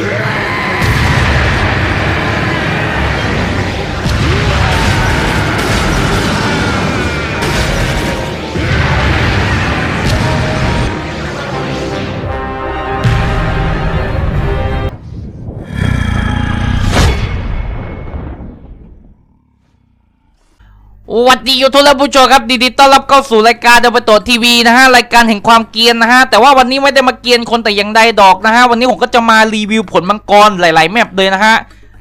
ส วัสดียูทูบและผู้ชมครับดีดีต้อนรับเข้าสู่รายการเดบโตทีวีนะฮะรายการแห่งความเกียนนะฮะแต่ว่าวันนี้ไม่ได้มาเกียนคนแต่อย่างใดดอกนะฮะวันนี้ผมก็จะมารีวิวผลมังกรหลาย ๆ แมปเลยนะฮะ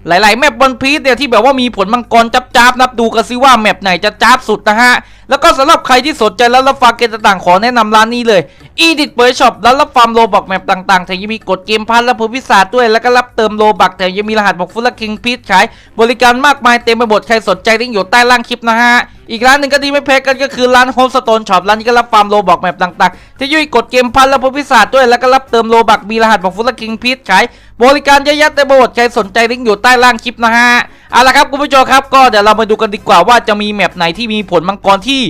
หลาย ๆ แมปบนพีซเนี่ยที่แบบว่ามีผลมังกรจับๆนับดูกันซิว่าแมปไหนจะจับสุดนะฮะ แล้วก็สำหรับใครที่สนใจแล้วรับฟังเกมต่างๆ ขอแนะนำร้านนี้เลย e d i t เปิดช็อปแล้วรับฟาร์มโลบอกแมปต่างๆแถมยังมีกดเกมพันและพิพิศาด้วย แล้วก็รับเติมโลบักแถมยังมีรหัสบอกฟุตและคิงพีชขาย บริการมากมายเต็มไปหมดใครสนใจลิงก์อยู่ใต้ล่างคลิปนะฮะอีกร้านหนึ่งก็ดีไม่แพ้กันก็คือร้านโฮมสโตนช็อปร้านนี้ก็รับฟาร์มโลบอกแมปต่างๆที่ยุ่ยกดเกมพันและพิพิศาจด้วยแล้วก็รับเติมโลบักมีรหัสบอกฟุตและคิงพีชขาย บริการเยอะแยะเต็มไปหมดใครสนใจลิงก์อยู่ใต้ล่างคลิปนะฮะเอาละครับคุณผู้ชมครับก็เดี๋ยวเรามาดูกันดีกว่าว่าจะมีแมปไหนที่มีผลมังกรที่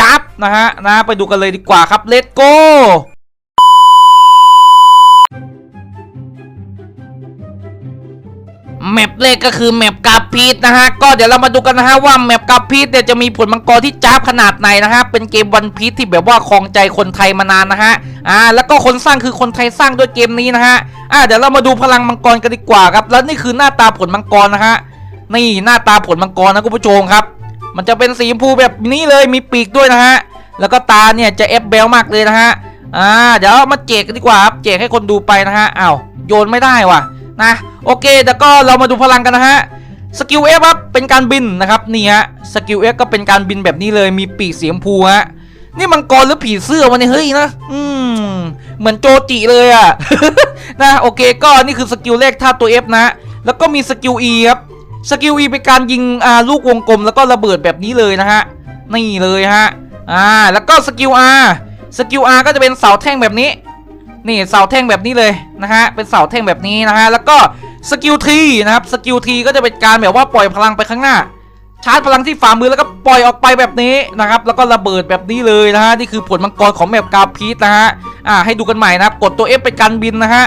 จับนะฮะนะไปดูกันเลยดีกว่าครับเลตโก แมปแรกก็คือแมปกาพีทนะฮะ ก็เดี๋ยวเรามาดูกันนะฮะว่าแมปกาพีทเนี่ยจะมีผลมังกรที่จ้าขนาดไหนนะฮะ เป็นเกมวันพีทที่แบบว่าครองใจคนไทยมานานนะฮะ อ่า แล้วก็คนสร้างคือคนไทยสร้างด้วยเกมนี้นะฮะ อ่า เดี๋ยวเรามาดูพลังมังกรกันดีกว่าครับ แล้วนี่คือหน้าตาผลมังกรนะฮะ นี่หน้าตาผลมังกรนะคุณผู้ชมครับ มันจะเป็นสีชมพูแบบนี้เลย มีปีกด้วยนะฮะ แล้วก็ตาเนี่ยจะเอฟเบลมากเลยนะฮะ อ่า เดี๋ยวมาแจกกันดีกว่าครับแจกให้คนดูไปนะฮะอ้าว โยนไม่ได้ว่ะ นะโอเคแต่ก็เรามาดูพลังกันนะฮะสกิลเอฟครับเป็นการบินนะครับนี่ฮะสกิลเอฟก็เป็นการบินแบบนี้เลยมีปีกเสีชมพูฮะนี่มังกรหรือผีเสื้อวะเนี่ยเฮ้ยนะอืมเหมือนโจจิเลยอะนะโอเคก็นี่คือสกิลแรกท่าตัว F นะแล้วก็มีสกิล E ครับสกิล E เป็นการยิงอ่าลูกวงกลมแล้วก็ระเบิดแบบนี้เลยนะฮะนี่เลยฮะอ่าแล้วก็สกิล R สกิล R ก็จะเป็นเสาแท่งแบบนี้ นี่เสาแท่งแบบนี้เลยนะฮะเป็นเสาแท่งแบบนี้นะฮะแล้วก็สกิลทีนะครับสกิลทีก็จะเป็นการแบบว่าปล่อยพลังไปข้างหน้า ชาร์จพลังที่ฝ่ามือแล้วก็ปล่อยออกไปแบบนี้นะครับแล้วก็ระเบิดแบบนี้เลยนะฮะนี่คือผลมังกรของแมปกาพีทนะฮะอ่าให้ดูกันใหม่นะครับกดตัว F เป็นการบินนะฮะ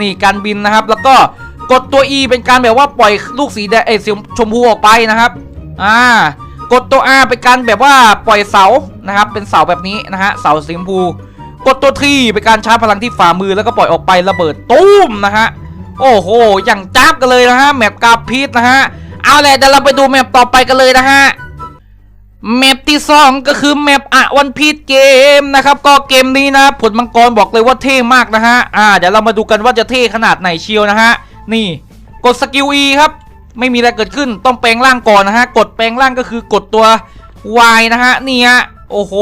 นี่การบินนะครับ แล้วก็กดตัว E เป็นการแบบว่าปล่อยลูกสีแดงเอสีชมพูออกไปนะครับอ่ากดตัว R เป็นการแบบว่าปล่อยเสานะครับเป็นเสาแบบนี้นะฮะเสาสีชมพู กดตัวทีเป็นการชาร์จพลังที่ฝ่ามือแล้วก็ปล่อยออกไประเบิดตุ้มนะฮะ โอ้โห อย่างจ้าบกันเลยนะฮะแมปกาพีทนะฮะ เอาแหละเดี๋ยวเราไปดูแมปต่อไปกันเลยนะฮะแมปที่สองก็คือแมปอะวันพีทเกมนะครับ ก็เกมนี้นะผลมังกรบอกเลยว่าเท่มากนะฮะ อ่า เดี๋ยวเรามาดูกันว่าจะเท่ขนาดไหนเชียวนะฮะ นี่กดสกิล E ครับ ไม่มีอะไรเกิดขึ้นต้องแปลงร่างก่อนนะฮะ กดแปลงร่างก็คือกดตัว Y นะฮะนี่ฮะโอ้โห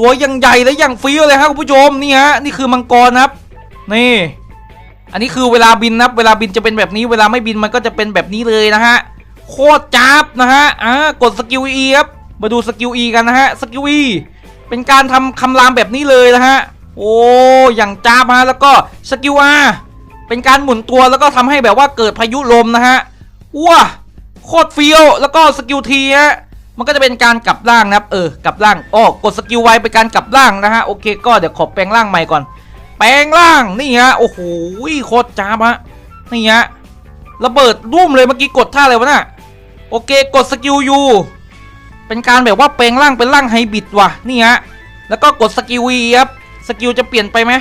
ตัวยังใหญ่และยังฟี้ยวเลยครับคุณผู้ชมนี่ฮะนี่คือมังกรครับ นี่ อันนี้คือเวลาบินนะครับเวลาบินจะเป็นแบบนี้ เวลาไม่บินมันก็จะเป็นแบบนี้เลยนะฮะโคตรจับนะฮะอ่ากดสกิล E ครับมาดูสกิล E กันนะฮะสกิล E เป็นการทำคำรามแบบนี้เลยนะฮะโอ้อย่างจับฮะแล้วก็สกิล R เป็นการหมุนตัวแล้วก็ทำให้แบบว่าเกิดพายุลมนะฮะว้าโคตรเฟี้ยวแล้วก็สกิลทีฮะ มันก็จะเป็นการกลับร่างนะครับเออกลับร่างอ้อกดสกิลไวเป็นการกลับร่างนะฮะโอเคก็เดี๋ยวขอแปลงร่างใหม่ก่อน แปลงร่างนี่ฮะโอ้โหโคตรจ้าบฮะนี่ฮะระเบิดรุ่มเลยเมื่อกี้กดท่าอะไรวะน่ะโอเคกดสกิลยูเป็นการแบบว่าแปลงร่างเป็นร่างไฮบริดว่ะนี่ฮะแล้วก็กดสกิลวีครับสกิลจะเปลี่ยนไปไหม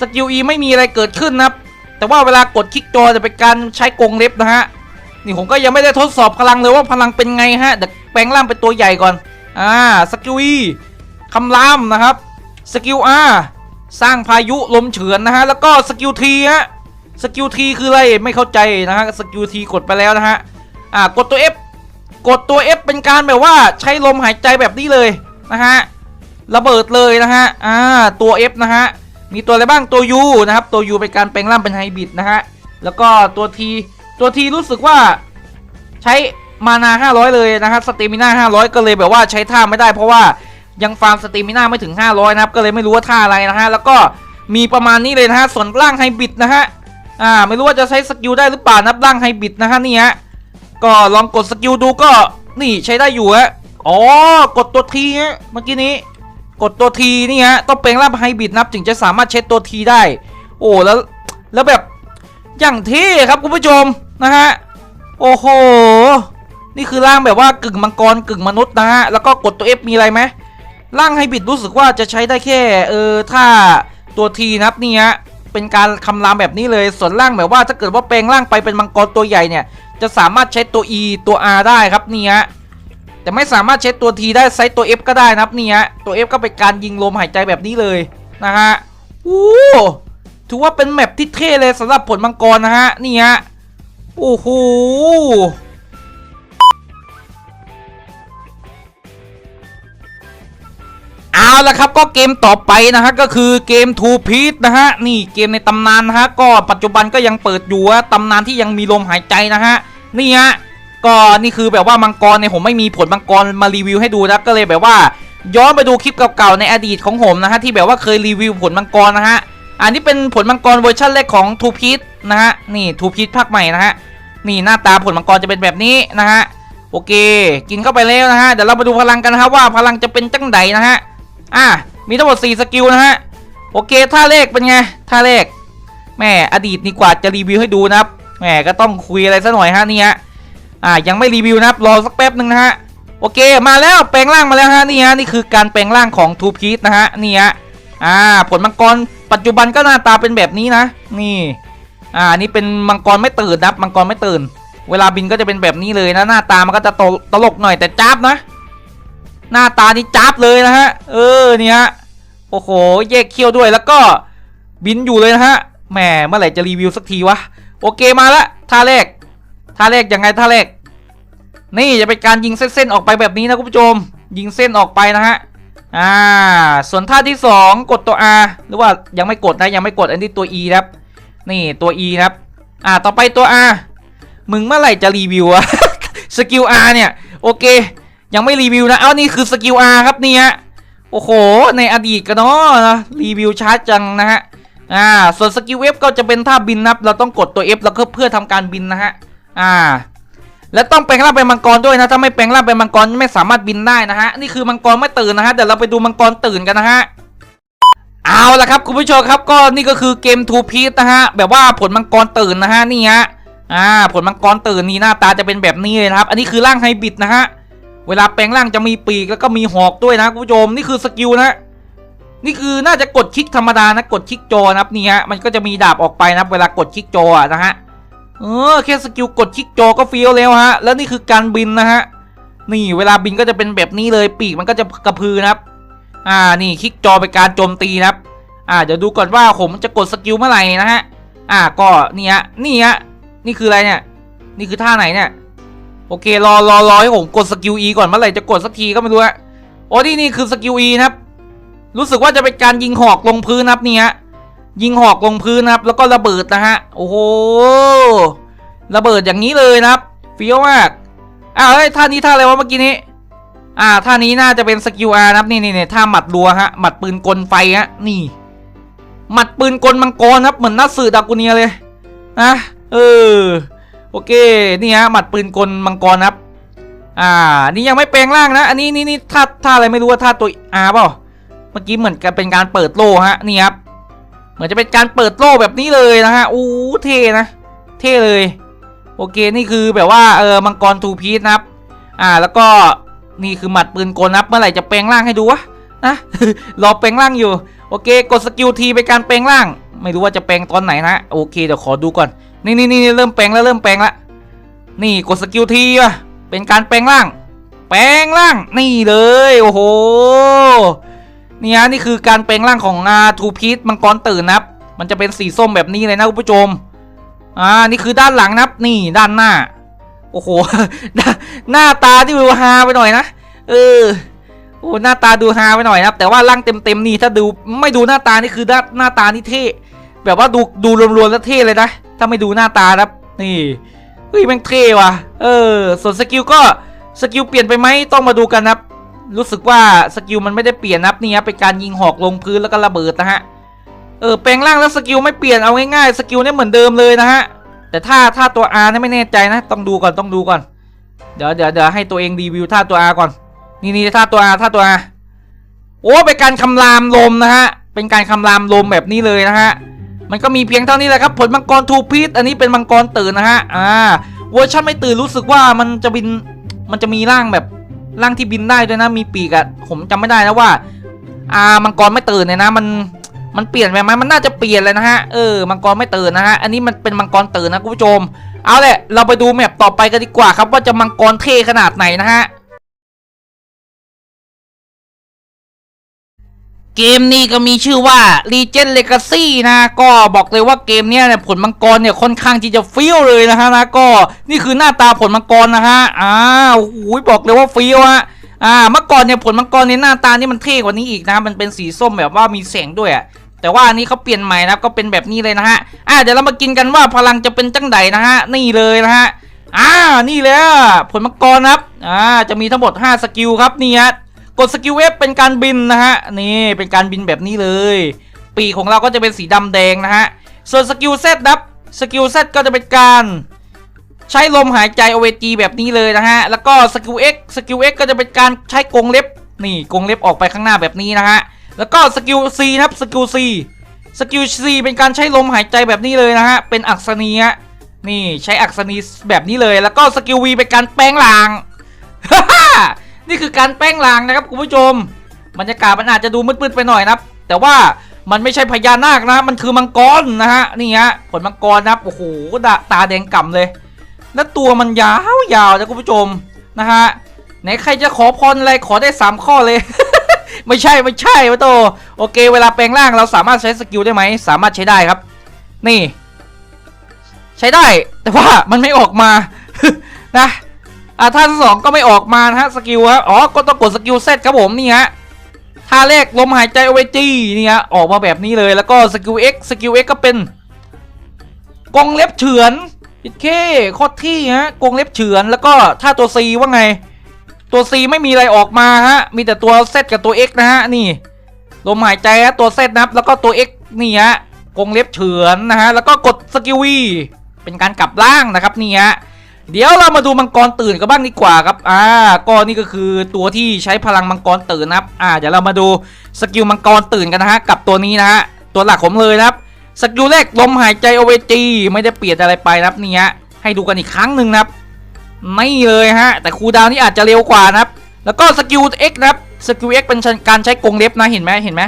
สกิล E ไม่มีอะไรเกิดขึ้นนะครับแต่ว่าเวลากดคลิกจอจะเป็นการใช้กรงเล็บนะฮะ นี่ผมก็ยังไม่ได้ทดสอบพลังเลยว่าพลังเป็นไงฮะเดี๋ยวแปลงร่างเป็นตัวใหญ่ก่อน อ่าสกิล E คำรามนะครับ สกิล R สร้างพายุลมเฉือนนะฮะ แล้วก็สกิล T ฮะ สกิล T คืออะไรไม่เข้าใจนะฮะ สกิล T กดไปแล้วนะฮะ อ่ากดตัว F กดตัว F เป็นการแบบว่าใช้ลมหายใจแบบนี้เลยนะฮะ ระเบิดเลยนะฮะ อ่า ตัว F นะฮะ มีตัวอะไรบ้างตัว U นะครับ ตัว U เป็นการแปลงร่างเป็นไฮบริดนะฮะ แล้วก็ตัว T ตัว T รู้สึกว่าใช้มานา 500 เลยนะครับสเตมิน่า500 ก็เลยแบบว่าใช้ท่าไม่ได้เพราะว่ายังฟาร์มสเตมิน่าไม่ถึง 500 นะครับ ก็เลยไม่รู้ว่าท่าอะไรนะฮะ แล้วก็มีประมาณนี้เลยนะฮะ ส่วนร่างไฮบิดนะฮะ อ่า ไม่รู้ว่าจะใช้สกิลได้หรือเปล่านับร่างไฮบิดนะฮะนี่ฮะ ก็ลองกดสกิลดูก็นี่ใช้ได้อยู่ฮะ อ๋อ กดตัวทีฮะเมื่อกี้นี้ กดตัวทีนี่ฮะ ต้องแปลงร่างไฮบิดนับถึงจะสามารถเช็ดตัวทีได้ โอ้ แล้ว แล้วแบบ อย่างเท่ครับคุณผู้ชม นะฮะ โอ้โห นี่คือร่างแบบว่ากึ่งมังกรกึ่งมนุษย์นะฮะ แล้วก็กดตัว F มีอะไรไหมร่างไฮบริดรู้สึกว่าจะใช้ได้แค่เออถ้าตัวทีนะครับนี่ฮะเป็นการคำรามแบบนี้เลยส่วนร่างแบบว่าถ้าเกิดว่าแปลงร่างไปเป็นมังกรตัวใหญ่เนี่ย จะสามารถใช้ตัว E ตัว R ได้ครับนี่ฮะแต่ไม่สามารถใช้ตัว T ได้ใช้ตัว F ก็ได้นะครับนี่ฮะตัว F ก็เป็นการยิงลมหายใจแบบนี้เลยนะฮะอู้ถือว่าเป็นแมปที่เท่เลยสำหรับผลมังกรนะฮะนี่ฮะ โอ้โหเอาละครับก็เกมต่อไปนะฮะก็คือเกม Two Pits นะฮะนี่เกมในตำนานนะฮะก็ปัจจุบันก็ยังเปิดอยู่อะตำนานที่ยังมีลมหายใจนะฮะนี่ฮะก็นี่คือแบบว่ามังกรเนี่ยผมไม่มีผลมังกรมารีวิวให้ดูนะก็เลยแบบว่า ย้อนไปดูคลิปเก่าๆในอดีตของผมนะฮะที่แบบว่าเคยรีวิวผลมังกรนะฮะ อันนี้เป็นผลมังกรเวอร์ชันแรกของ Two Piece นะฮะนี่ Two Piece ภาคใหม่นะฮะนี่หน้าตาผลมังกรจะเป็นแบบนี้นะฮะโอเค กินเข้าไปแล้วนะฮะเดี๋ยวเรามาดูพลังกันนะครับว่าพลังจะเป็นจังไดนะฮะอะมีทั้งหมด 4 สกิลนะฮะโอเคท่าเลขเป็นไงท่าเลขแม่อดีตนี่กว่าจะรีวิวให้ดูนะครับแม่ก็ต้องคุยอะไรซะหน่อยฮะนี่ฮะอ่ายังไม่รีวิวนะครับรอสักแป๊บหนึ่งนะฮะโอเคมาแล้วแปลงร่างมาแล้วฮะนี่ฮะนี่คือการแปลงร่างของทูพีทนะฮะนี่ฮะอ่าผลมังกร ปัจจุบันก็หน้าตาเป็นแบบนี้นะ นี่อ่านี่เป็นมังกรไม่ตื่นนะมังกรไม่ตื่น เวลาบินก็จะเป็นแบบนี้เลยนะ หน้าตามันก็จะตลตลกหน่อยแต่จ้าบนะ หน้าตานี่จ้าบเลยนะฮะ เออเนี่ยฮะโอ้โหแยกเขี้ยวด้วยแล้วก็บินอยู่เลยนะฮะแหมเมื่อไหร่จะรีวิวสักทีวะโอเคมาละท่าแรกท่าแรกยังไงท่าแรกนี่จะเป็นการยิงเส้นๆออกไปแบบนี้นะคุณผู้ชม ยิงเส้นออกไปนะฮะ อ่า ส่วนท่าที่สองกดตัว R หรือว่ายังไม่กดนะยังไม่กดอันนี้ตัว E ครับ นี่ตัว E ครับ อ่าต่อไปตัว R มึงเมื่อไหร่จะรีวิวอะสกิล R เนี่ย โอเค ยังไม่รีวิวนะ เอานี่คือสกิล R ครับนี่ฮะโอ้โห ในอดีตกันเนาะนะรีวิวช้าจังนะฮะอ่าส่วนสกิล F ก็จะเป็นท่าบินนะครับเราต้องกดตัว F แล้วก็เพื่อทำการบินนะฮะอ่า และต้องแปลงร่างเป็นมังกรด้วยนะถ้าไม่แปลงร่างเป็นมังกรไม่สามารถบินได้นะฮะนี่คือมังกรไม่ตื่นนะฮะเดี๋ยวเราไปดูมังกรตื่นกันนะฮะเอาละครับคุณผู้ชมครับก็นี่ก็คือเกม Two Piece นะฮะแบบว่าผลมังกรตื่นนะฮะนี่ฮะอ่าผลมังกรตื่นนี่หน้าตาจะเป็นแบบนี้เลยนะครับ อันนี้คือร่างไฮบริดนะฮะเวลาแปลงร่างจะมีปีกแล้วก็มีหอกด้วยนะคุณผู้ชมนี่คือสกิลนะนี่คือน่าจะกดคลิกธรรมดานะกดคลิกจอนะครับนี่ฮะมันก็จะมีดาบออกไปนะเวลากดคลิกจอนะฮะ เออแค่สกิลกดคลิกจอก็เฟี้ยวแล้วฮะ แล้วนี่คือการบินนะฮะ นี่เวลาบินก็จะเป็นแบบนี้เลยปีกมันก็จะกระพือนะครับ อ่านี่คลิกจอเป็นการโจมตีนะครับ อ่าเดี๋ยวดูก่อนว่าผมจะกดสกิลเมื่อไหร่นะฮะ อ่าก็นี่ฮะนี่ฮะนี่คืออะไรเนี่ย นี่คือท่าไหนเนี่ย โอเครอรอรอให้ผมกดสกิล E ก่อนเมื่อไหร่จะกดสักทีก็ไม่รู้ฮะโอ้นี่นี่คือสกิล E นะครับ รู้สึกว่าจะเป็นการยิงหอกลงพื้นนะครับนี่ฮะ ยิงหอกลงพื้นนะครับ แล้วก็ระเบิดนะฮะ โอ้โห ระเบิดอย่างนี้เลยนะครับเฟี้ยวมากอ้าวเฮ้ยท่านี้ท่าอะไรวะเมื่อกี้นี้ อ่าท่านี้น่าจะเป็นสกิล R นะครับนี่นี่นี่ท่าหมัดรัวฮะหมัดปืนกลไฟฮะนี่ หมัดปืนกลมังกรครับเหมือนนัดสื่อดากุเนียเลยนะเออโอเคนี่ฮะหมัดปืนกลมังกรครับ อ่า นี่ยังไม่แปลงร่างนะ อันนี้นี่นี่ท่าท่าอะไรไม่รู้ว่าท่าตัวอาเปล่าเมื่อกี้เหมือนกับเป็นการเปิดโล่ฮะนี่ครับ เหมือนจะเป็นการเปิดโล่แบบนี้เลยนะฮะอู้เท่นะ เท่เลย โอเคนี่คือแบบว่าเออมังกรทูพีซนะครับ อ่าแล้วก็นี่คือหมัดปืนกลนับเมื่อไหร่จะแปลงร่างให้ดูวะนะรอแปลงร่างอยู่ โอเคกดสกิลทีเป็นการแปลงร่าง ไม่รู้ว่าจะแปลงตอนไหนนะโอเคเดี๋ยวขอดูก่อน นี่นี่นี่เริ่มแปลงแล้วเริ่มแปลงแล้วนี่กดสกิลทีว่ะเป็นการแปลงร่าง แปลงร่างนี่เลยโอ้โห นี่ฮะนี่คือการแปลงร่างของอาทูพีทมังกรตื่นนะครับ มันจะเป็นสีส้มแบบนี้เลยนะคุณผู้ชม อ่า นี่คือด้านหลังนะครับ นี่ด้านหน้า โอ้โห หน้าตาที่ดูฮาไปหน่อยนะ เออ โอ้ หน้าตาดูฮาไปหน่อยนะครับ แต่ว่าร่างเต็มๆนี่ถ้าดูไม่ดูหน้าตานี่คือหน้านหน้าตานี่เท่ แบบว่าดูดูรวมๆแล้วเท่เลยนะ ถ้าไม่ดูหน้าตานะครับ นี่เฮ้ยแม่งเท่ว่ะ เออ ส่วนสกิลก็สกิลเปลี่ยนไปไหมต้องมาดูกันนะครับ รู้สึกว่าสกิลมันไม่ได้เปลี่ยนนะครับนี่ครับเป็นการยิงหอกลงพื้นแล้วก็ระเบิดนะฮะเออแปลงร่างแล้วสกิลไม่เปลี่ยนเอาง่ายๆสกิลเนี่ยเหมือนเดิมเลยนะฮะแต่ถ้าถ้าตัว R เนี่ยไม่แน่ใจนะ ต้องดูก่อนต้องดูก่อนเดี๋ยวเดี๋ยวเดี๋ยวให้ตัวเองรีวิวท่าตัว R ก่อน นี่นี่ท่าตัว R ท่าตัว R โอ้เป็นการคำรามลมนะฮะเป็นการคำรามลมแบบนี้เลยนะฮะมันก็มีเพียงเท่านี้แหละครับ ผลมังกรทูพีทอันนี้เป็นมังกรตื่นนะฮะอ่าเวอร์ชันไม่ตื่นรู้สึกว่ามันจะบินมันจะมีร่างแบบ ร่างที่บินได้ด้วยนะ มีปีกอะผมจำไม่ได้นะว่า อ่ามังกรไม่ตื่นเนี่ยนะ มันมันเปลี่ยนไปไหมมันน่าจะเปลี่ยนเลยนะฮะเออมังกรไม่ตื่นนะฮะอันนี้มันเป็นมังกรตื่นนะคุณผู้ชมเอาแหละเราไปดูแมปต่อไปกันดีกว่าครับ ว่าจะมังกรเท่ขนาดไหนนะฮะ เกมนี้ก็มีชื่อว่า Legend Legacy นะก็บอกเลยว่าเกมเนี้ยเนี่ยผลมังกรเนี่ยค่อนข้างที่จะเฟี้ยวเลยนะฮะนะก็นี่คือหน้าตาผลมังกรนะฮะอ้าวโอ้ยบอกเลยว่าเฟี้ยวฮะอ่าเมื่อก่อนเนี่ยผลมังกรในหน้าตานี่มันเท่กว่านี้อีกนะ มันเป็นสีส้มแบบว่ามีแสงด้วยอะแต่ว่าอันนี้เขาเปลี่ยนใหม่นะก็เป็นแบบนี้เลยนะฮะอ่าเดี๋ยวเรามากินกันว่าพลังจะเป็นจังใดนะฮะนี่เลยนะฮะอ่านี่เลยผลมังกรครับอ่าจะมีทั้งหมด 5 สกิลครับนี่ฮะ กดสกิลเวฟเป็นการบินนะฮะนี่เป็นการบินแบบนี้เลย ปีกของเราก็จะเป็นสีดำแดงนะฮะส่วนสกิลเซตนับสกิลเซตก็จะเป็นการใช้ลมหายใจ OVG แบบนี้เลยนะฮะ แล้วก็สกิล X สกิล X ก็จะเป็นการใช้กรงเล็บ นี่กรงเล็บออกไปข้างหน้าแบบนี้นะฮะ แล้วก็สกิล C นะครับสกิล C สกิล C เป็นการใช้ลมหายใจแบบนี้เลยนะฮะ เป็นอักษณีฮะนี่ใช้อักษณีแบบนี้เลย แล้วก็สกิล V เป็นการแปลงร่าง นี่คือการแป้งลางนะครับคุณผู้ชมบรรยากาศมันอาจจะดูมืดๆไปหน่อยนะครับ แต่ว่ามันไม่ใช่พญานาคนะ มันคือมังกรนะฮะนี่ฮะผลมังกรนะครับโอ้โหตาตาแดงก่ำเลย แล้วตัวมันยาวยาวนะคุณผู้ชมนะฮะไหนใครจะขอพรอะไรขอได้ 3 ข้อเลย ไม่ใช่ไม่ใช่วะโตโอเค เวลาแปลงร่างเราสามารถใช้สกิลได้ไหมสามารถใช้ได้ครับ นี่ ใช้ได้แต่ว่ามันไม่ออกมานะ อ่าท่าที่สองก็ไม่ออกมานะฮะสกิลฮะอ๋อก็ต้องกดสกิลเซตครับผมนี่ฮะท่าแรกลมหายใจเอาไว้จี้นี่ฮะออกมาแบบนี้เลยแล้วก็สกิล X สกิล X ก็เป็นกรงเล็บเฉือนอิดเคโคตรที่ฮะกรงเล็บเฉือนแล้วก็ท่าตัว C ว่าไง ตัว C ไม่มีอะไรออกมาฮะมีแต่ตัว Z กับตัว X นะฮะนี่ลมหายใจฮะตัว Z นะครับแล้วก็ตัว X นี่ฮะกรงเล็บเฉือนนะฮะแล้วก็กดสกิล V เป็นการกลับล่างนะครับนี่ฮะ เดี๋ยวเรามาดูมังกรตื่นกันบ้างดีกว่าครับ อ่า ก็นี่ก็คือตัวที่ใช้พลังมังกรตื่นนะครับ อ่า เดี๋ยวเรามาดูสกิลมังกรตื่นกันนะฮะ กับตัวนี้นะฮะ ตัวหลักผมเลยนะครับ สกิลแรกลมหายใจ OVG ไม่ได้เปลี่ยนอะไรไปนะครับนี่ฮะ ให้ดูกันอีกครั้งหนึ่งนะครับ ไม่เลยฮะ แต่คูดาวนี่อาจจะเร็วกว่านะครับ แล้วก็สกิล X นะครับ สกิล X เป็นการใช้กรงเล็บนะ เห็นไหมเห็นไหม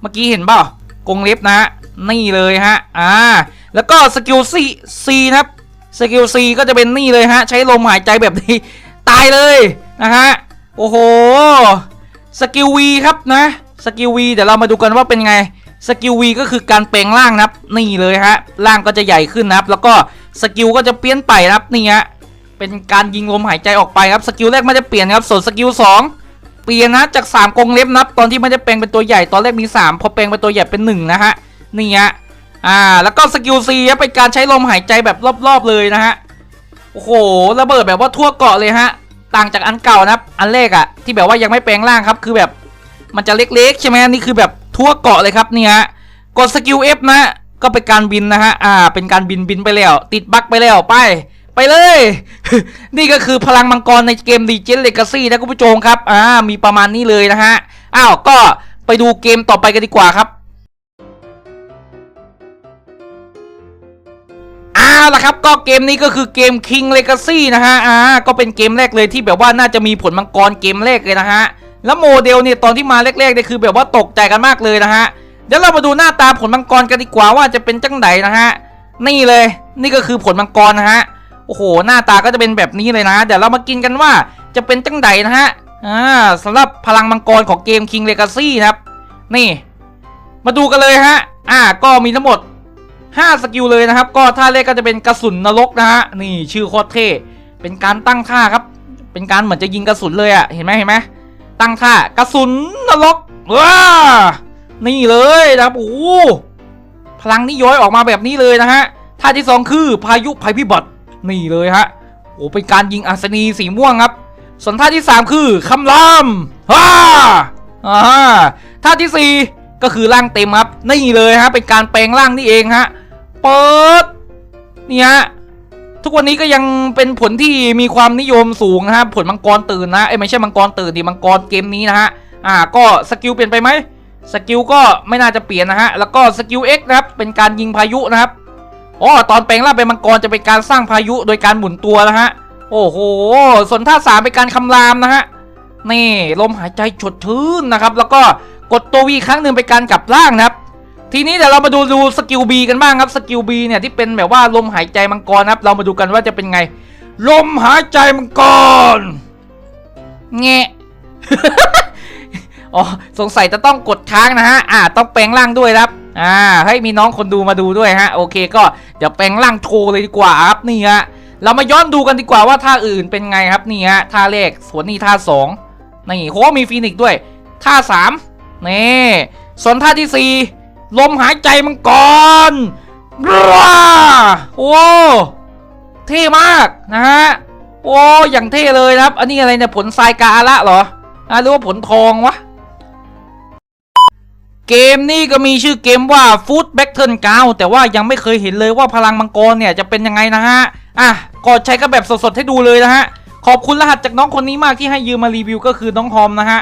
เมื่อกี้เห็นเปล่ากรงเล็บนะฮะ นี่เลยฮะ อ่า แล้วก็สกิล C C นะครับ สกิล C ก็จะเป็นนี่เลยฮะ ใช้ลมหายใจแบบนี้ ตายเลยนะฮะ โอ้โห สกิล V ครับนะ สกิล V เดี๋ยวเรามาดูกันว่าเป็นไง สกิล V ก็คือการแปลงร่างนะครับ นี่เลยฮะ ร่างก็จะใหญ่ขึ้นนะครับ แล้วก็สกิลก็จะเปลี่ยนไปนะครับนี่ฮะ เป็นการยิงลมหายใจออกไปครับ สกิลแรกไม่ได้เปลี่ยนครับ ส่วนสกิล2เปลี่ยนนะ จาก3กรงเล็บนับ ตอนที่ไม่ได้แปลงเป็นตัวใหญ่ ตอนแรกมี 3 พอแปลงเป็นตัวใหญ่เป็น1นะฮะ นี่ฮะ อ่า แล้วก็สกิลซีเป็นการใช้ลมหายใจแบบรอบๆเลยนะฮะ โอ้โห ระเบิดแบบว่าทั่วเกาะเลยฮะ ต่างจากอันเก่านะครับ อันแรกอะที่แบบว่ายังไม่แปลงร่างครับ คือแบบมันจะเล็กๆ ใช่ไหมนี่คือแบบทั่วเกาะเลยครับเนี่ยฮะกดสกิล F นะ ก็เป็นการบินนะฮะ อ่า เป็นการบินบินไปแล้ว ติดบั๊กไปแล้ว ไป ไปเลย นี่ก็คือพลังมังกรในเกม Legend Legacy นะคุณผู้ชมครับ อ่า มีประมาณนี้เลยนะฮะ อ้าว ก็ไปดูเกมต่อไปกันดีกว่าครับ เอาละครับก็เกมนี้ก็คือเกม King Legacy นะฮะอ่าก็เป็นเกมแรกเลยที่แบบว่าน่าจะมีผลมังกรเกมแรกเลยนะฮะแล้วโมเดลเนี่ยตอนที่มาแรกๆเนี่ยคือแบบว่าตกใจกันมากเลยนะฮะเดี๋ยวเรามาดูหน้าตาผลมังกรกันดีกว่าว่าจะเป็นจังไดนะฮะนี่เลย นี่ก็คือผลมังกรนะฮะโอ้โห หน้าตาก็จะเป็นแบบนี้เลยนะ เดี๋ยวเรามากินกันว่าจะเป็นจังไดนะฮะอ่าสำหรับพลังมังกรของเกม King Legacy นะครับ นี่ มาดูกันเลยฮะ อ่า ก็มีทั้งหมด 5 สกิลเลยนะครับ ก็ท่าแรกก็จะเป็นกระสุนนรกนะฮะนี่ชื่อโคตรเท่เป็นการตั้งท่าครับ เป็นการเหมือนจะยิงกระสุนเลยอะ่ะเห็นไหมเห็นไหมตั้งท่ากระสุนนรกว้านี่เลยนะครับโอ้พลังนี่ย้อยออกมาแบบนี้เลยนะฮะท่าที่สองคือพายุภัยพิบัตินี่เลยฮะโอ้เป็นการยิงอัศนีสีม่วงครับ ส่วนท่าที่สามคือคำรามฮ่าอ่าท่าที่สี่ ก็คือร่างเต็มครับนี่เลยฮะเป็นการแปลงร่างนี่เองฮะเปิดนี่ฮะทุกวันนี้ก็ยังเป็นผลที่มีความนิยมสูงนะฮะผลมังกรตื่นนะเอ้ไม่ใช่มังกรตื่นดิมังกรเกมนี้นะฮะอ่าก็สกิลเปลี่ยนไปไหมสกิลก็ไม่น่าจะเปลี่ยนนะฮะแล้วก็สกิล X นะครับเป็นการยิงพายุนะครับอ๋อตอนแปลงร่างเป็นมังกรจะเป็นการสร้างพายุโดยการหมุนตัวนะฮะโอ้โหส่วนท่าสามเป็นการคำรามนะฮะนี่ลมหายใจฉดชื่นนะครับ แล้วก็ กดตัววีครั้งหนึ่งเป็นการกลับร่างนะครับ ทีนี้เดี๋ยวเรามาดูดูสกิล B กันบ้างครับสกิล B เนี่ยที่เป็นแบบว่าลมหายใจมังกรนะครับ เรามาดูกันว่าจะเป็นไง ลมหายใจมังกรแงะอ๋อสงสัยจะต้องกดค้างนะฮะอ่าต้องแปลงร่างด้วยครับอ่าให้มีน้องคนดูมาดูด้วยฮะโอเคก็เดี๋ยวแปลงร่างโชว์เลยดีกว่าครับนี่ฮะเรามาย้อนดูกันดีกว่าว่าท่าอื่นเป็นไงครับนี่ฮะท่าแรกส่วนนี้ท่าสองนี่โหมีฟีนิกซ์ด้วย ท่าสาม นี่ส่วนท่าที่สี่ลมหายใจมังกรว้าโอ้เท่มากนะฮะโอ้อย่างเท่เลยครับ อันนี้อะไรเนี่ยผลทรายกาละเหรออะหรือว่าผลทองวะเกมนี้ก็มีชื่อเกมว่า Food Battle g r o u แต่ว่ายังไม่เคยเห็นเลยว่าพลังมังกรเนี่ยจะเป็นยังไงนะฮะ อะก็ใช้กันแบบสดๆให้ดูเลยนะฮะ ขอบคุณรหัสจากน้องคนนี้มากที่ให้ยืมมารีวิวก็คือน้องฮอมนะฮะ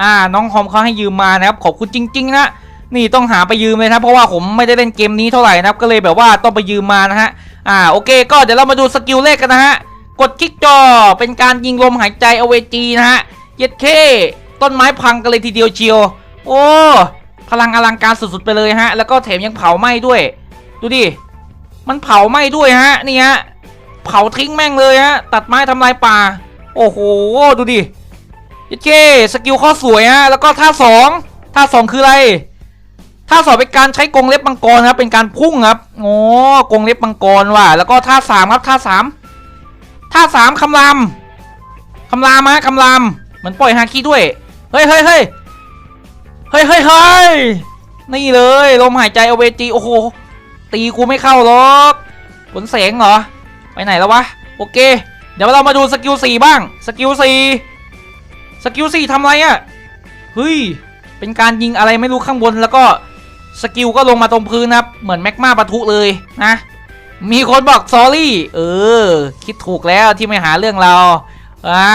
อ่าน้องฮอมเขาให้ยืมมานะครับขอบคุณจริง ๆ นะนี่ต้องหาไปยืมเลยนะเพราะว่าผมไม่ได้เล่นเกมนี้เท่าไหร่นะครับก็เลยแบบว่าต้องไปยืมมานะฮะอ่าโอเค ก็เดี๋ยวเรามาดูสกิลเลขกันนะฮะกดคลิกจอเป็นการยิงลมหายใจเอเวจีนะฮะเย็ดเคต้นไม้พังกันเลยทีเดียวเชียวโอ้พลังอลังการสุดๆไปเลยฮะ แล้วก็แถมยังเผาไหม้ด้วย ดูดิ มันเผาไหม้ด้วยฮะ นี่ฮะ เผาทิ้งแม่งเลยฮะ ตัดไม้ทำลายป่า โอ้โห ดูดิ ยเคสกิลข้อสวยฮะแล้วก็ท่าสองท่าสองคืออะไรท่าสองเป็นการใช้กรงเล็บมังกรครับเป็นการพุ่งครับโอ้กรงเล็บมังกรว่ะแล้วก็ท่าสามครับท่าสามท่าสามคำรามคำรามฮะคำรามเหมือนปล่อยฮาคิด้วยเฮ้ยเฮ้ยเฮ้ยเฮ้ยเฮ้ยเฮ้ยนี่เลยลมหายใจเอาเวจีโอ้โหตีกูไม่เข้าหรอกผลแสงเหรอไปไหนแล้ววะโอเค เดี๋ยวเรามาดูสกิลสี่บ้างสกิลสี่ สกิลสี่ทำอะไรอะ่ะเฮ้ยเป็นการยิงอะไรไม่รู้ข้างบนแล้วก็สกิลก็ลงมาตรงพื้นนะครับเหมือนแม็กมาปะทุเลยนะ มีคนบอกซอรี่เออ คิดถูกแล้วที่ไม่หาเรื่องเราอะ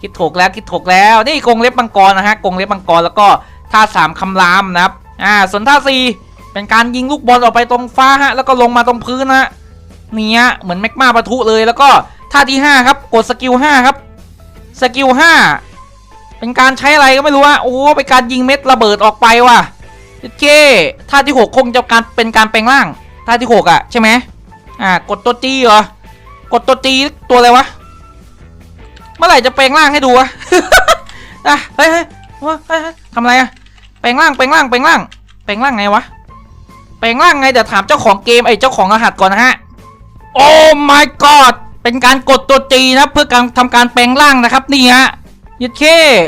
คิดถูกแล้วคิดถูกแล้วนี่กรงเล็บมังกรนะฮะกรงเล็บมังกรแล้วก็ท่าสามคำรามนะครับอ่าส่วนท่าสี่เป็นการยิงลูกบอลออกไปตรงฟ้าฮะแล้วก็ลงมาตรงพื้นนะเนี่ยเหมือนแม็กมาปะทุเลยแล้วก็ท่าที่ห้าครับ กดสกิลห้าครับ สกิลห้า เป็นการใช้อะไรก็ไม่รู้อะโอ้เป็นการยิงเม็ดระเบิดออกไปว่ะโอเคท่าที่หกคงจะการเป็นการแปลงร่างท่าที่หกอะใช่ไหมอ่ากดตัวจีเหรอกดตัวจีตัวอะไรวะเมื่อไหร่จะแปลงร่างให้ดูวะอะเฮ้ยเฮ้ยเฮ้ยเฮ้ยเฮ้ยทำอะไรอะแปลงร่างแปลงร่างแปลงร่างแปลงร่างไงวะแปลงร่างไงเดี๋ยวถามเจ้าของเกมไอ้เจ้าของรหัสก่อนนะฮะโอ้ my god เป็นการกดตัวจีนะเพื่อการทำการแปลงร่างนะครับนี่ฮะ ยัดเค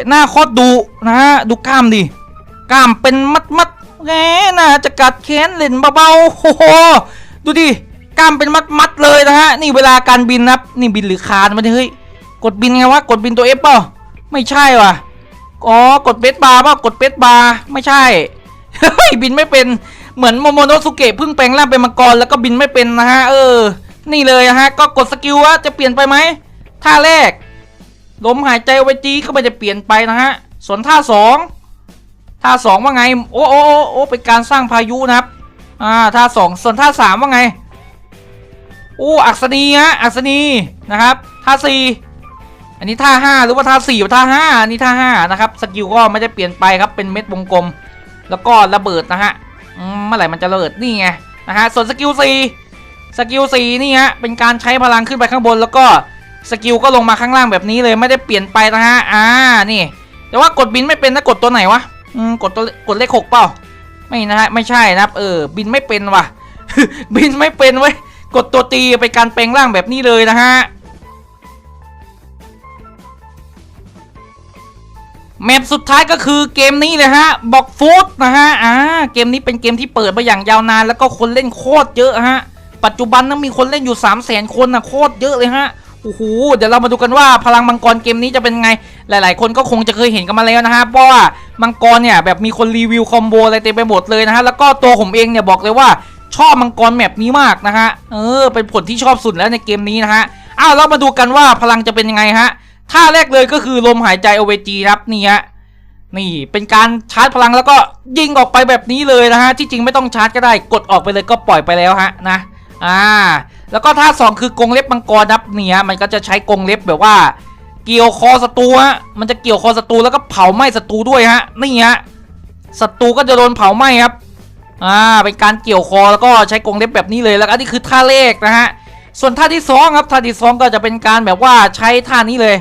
หน้าโคตรดุนะฮะดูกล้ามดิกล้ามเป็นมัดมัดแหมน่าจะกัดแขนเล่นเบาๆโอ้โหดูดิกล้ามเป็นมัดมัดเลยนะฮะนี่เวลาการบินนะครับนี่บินหรือคานมาดิเฮ้ยกดบินไงวะกดบินตัวเอฟเปล่าไม่ใช่ว่ะอ๋อกดเบสบาร์เปล่ากดเบสบาร์ไม่ใช่เฮ้ยบินไม่เป็นเหมือนโมโมโนสุเกะเพิ่งแปลงร่างเป็นมังกรแล้วก็บินไม่เป็นนะฮะเออ นี่เลยนะฮะก็กดสกิลว่าจะเปลี่ยนไปไหมท่าแรก ลมหายใจไว้จีก็ไม่จะเปลี่ยนไปนะฮะ ส่วนท่าสองท่าสองว่าไง โอ้โอ้โอ้เป็นการสร้างพายุนะครับ อ่าท่าสองส่วนท่าสามว่าไงโอ้อักษณีฮะอักษณีนะครับ ท่าสี่อันนี้ท่าห้าหรือว่าท่าสี่ท่าห้าอันนี้ท่าห้านะครับสกิลก็ไม่ได้เปลี่ยนไปครับเป็นเม็ดวงกลม แล้วก็ระเบิดนะฮะเมื่อไหร่มันจะระเบิดนี่ไงนะฮะส่วนสกิลสี่สกิลสีนี่ฮะเป็นการใช้พลังขึ้นไปข้างบนแล้วก็ สกิลก็ลงมาข้างล่างแบบนี้เลยไม่ได้เปลี่ยนไปนะฮะ อ่า นี่ แต่ว่ากดบินไม่เป็นนะกดตัวไหนวะ อืม กดตัวกดเลขหกเปล่า ไม่นะฮะ ไม่ใช่นะครับ เออ บินไม่เป็นว่ะ บินไม่เป็นเว้ย กดตัวตีไปการแปลงร่างแบบนี้เลยนะฮะ แมปสุดท้ายก็คือเกมนี้เลยฮะ บอกฟูดนะฮะ อ่า เกมนี้เป็นเกมที่เปิดมาอย่างยาวนาน แล้วก็คนเล่นโคตรเยอะฮะ ปัจจุบันนั้นมีคนเล่นอยู่ 3 0 0แสนคนนะโคตรเยอะเลยฮะ โอ้โหเดี๋ยวเรามาดูกันว่าพลังมังกรเกมนี้จะเป็นไง หลาย ๆ คนก็คงจะเคยเห็นกันมาแล้วนะฮะเพราะว่ามังกรเนี่ยแบบมีคนรีวิวคอมโบอะไรเต็มไปหมดเลยนะฮะแล้วก็ตัวผมเองเนี่ยบอกเลยว่าชอบมังกรแมปนี้มากนะฮะเออเป็นผลที่ชอบสุดแล้วในเกมนี้นะฮะอ้าวเรามาดูกันว่าพลังจะเป็นยังไงฮะท่าแรกเลยก็คือลมหายใจ OVG ครับนี่ฮะนี่เป็นการชาร์จพลังแล้วก็ยิงออกไปแบบนี้เลยนะฮะที่จริงไม่ต้องชาร์จก็ได้กดออกไปเลยก็ปล่อยไปแล้วฮะนะอ่า แล้วก็ท่าสองคือกรงเล็บมังกรนับเนี่ยมันก็จะใช้กรงเล็บแบบว่า เกี่ยวคอศัตรูฮะมันจะเกี่ยวคอศัตรูแล้วก็เผาไหม้ศัตรูด้วยฮะนี่ฮะศัตรูก็จะโดนเผาไหม้ครับอ่าเป็นการเกี่ยวคอแล้วก็ใช้กรงเล็บแบบนี้เลยแล้วก็อันนี้คือท่าเลขนะฮะส่วนท่าที่สองครับท่าที่สองก็จะเป็นการแบบว่าใช้ท่านี้เลย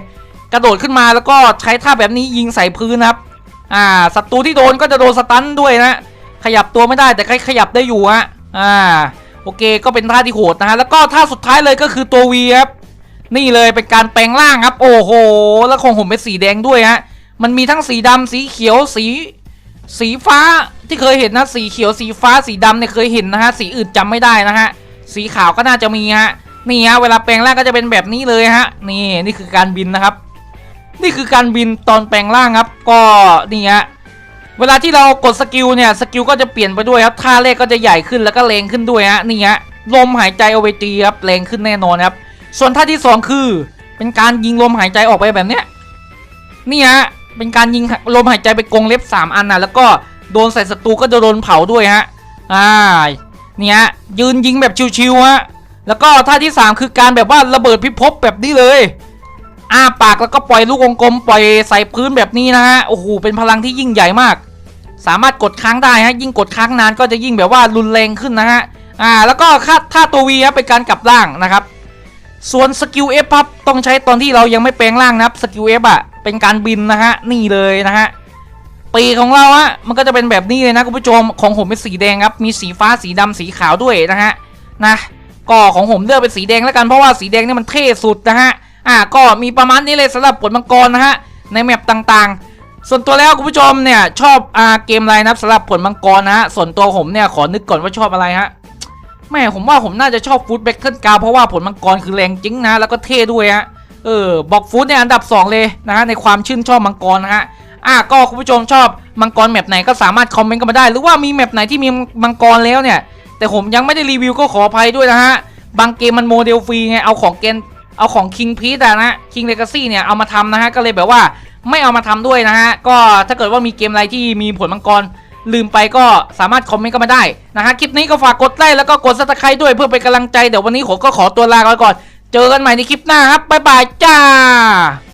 กระโดดขึ้นมาแล้วก็ใช้ท่าแบบนี้ยิงใส่พื้นครับอ่าศัตรูที่โดนก็จะโดนสตันด้วยนะขยับตัวไม่ได้แต่ใครขยับได้อยู่ฮะอ่า อเคก็เป็นท่าที่โหดนะฮะแล้วก็ท่าสุดท้ายเลยก็คือตัววีครับนี่เลยเป็นการแปลงร่างครับ โอ้โห แล้วของผมเป็นสีแดงด้วยฮะมันมีทั้งสีดำสีเขียวสีสีฟ้าที่เคยเห็นนะสีเขียวสีฟ้าสีดำเนี่ยเคยเห็นนะฮะสีอื่นจำไม่ได้นะฮะสีขาวก็น่าจะมีฮะนี่ฮะเวลาแปลงร่างก็จะเป็นแบบนี้เลยฮะนี่นี่คือการบินนะครับ นี่คือการบินตอนแปลงร่างครับ ก็นี่ฮะ เวลาที่เรากดสกิลเนี่ยสกิลก็จะเปลี่ยนไปด้วยครับท่าเลขก็จะใหญ่ขึ้นแล้วก็แรงขึ้นด้วยฮะนี่ฮะลมหายใจเอาไปตีครับแรงขึ้นแน่นอนครับส่วนท่าที่สองคือ เป็นการยิงลมหายใจออกไปแบบเนี้ยนี่ฮะเป็นการยิงลมหายใจไปกงเล็บ 3 อันนะแล้วก็โดนใส่ศัตรูก็จะโดนเผาด้วยฮะอ่าเนี่ยฮะยืนยิงแบบชิวๆฮะแล้วก็ท่าที่ 3 คือการแบบว่าระเบิดพิภพแบบนี้เลยอ้าปากแล้วก็ปล่อยลูกวงกลมปล่อยใส่พื้นแบบนี้นะฮะโอ้โหเป็นพลังที่ยิ่งใหญ่มาก สามารถกดค้างได้ฮะยิ่งกดค้างนานก็จะยิ่งแบบว่ารุนแรงขึ้นนะฮะอ่าแล้วก็ค่าท่าตัววีครับเป็นการกลับร่างนะครับ ส่วนสกิลเอฟครับต้องใช้ตอนที่เรายังไม่แปลงร่างนะครับสกิลเอฟอะเป็นการบินนะฮะนี่เลยนะฮะปีของเราอะมันก็จะเป็นแบบนี้เลยนะคุณผู้ชมของผมเป็นสีแดงครับมีสีฟ้าสีดำสีขาวด้วยนะฮะนะก็ของผมเลือกเป็นสีแดงแล้วกันเพราะว่าสีแดงนี่มันเท่สุดนะฮะอ่าก็มีประมาณนี้เลยสำหรับผลมังกรนะฮะในแมปต่างๆ ส่วนตัวแล้วคุณผู้ชมเนี่ยชอบอาเกมอะไรนะครับสำหรับผลมังกรนะฮะส่วนตัวผมเนี่ยขอนึกก่อนว่าชอบอะไรฮะแม่ผมว่าผมน่าจะชอบฟูดแบ็กเทิลกาเพราะว่าผลมังกรคือแรงจริงนะ แล้วก็เท่ด้วยฮะเออบอกฟูดเนี่ยอันดับ 2 เลยนะฮะในความชื่นชอบมังกรนะฮะอะก็คุณผู้ชมชอบมังกรแมปไหนก็สามารถคอมเมนต์กันมาได้ หรือว่ามีแมปไหนที่มีมังกรแล้วเนี่ย แต่ผมยังไม่ได้รีวิวก็ขออภัยด้วยนะฮะบางเกมมันโมเดลฟรีไงเอาของเกนเอาของ King p e a c e อะนะ King Legacy เนี่ยเอามาทำนะฮะก็เลยแบบว่าไม่เอามาทำด้วยนะฮะ ก็ถ้าเกิดว่ามีเกมอะไรที่มีผลมังกรลืมไปก็สามารถคอมเมนต์ก็มาได้นะฮะ คลิปนี้ก็ฝากกดไลค์แล้วก็กดซับสไครต์ด้วยเพื่อเป็นกำลังใจ เดี๋ยววันนี้ผมก็ขอตัวลาไปก่อน เจอกันใหม่ในคลิปหน้าครับบ๊ายบายจ้า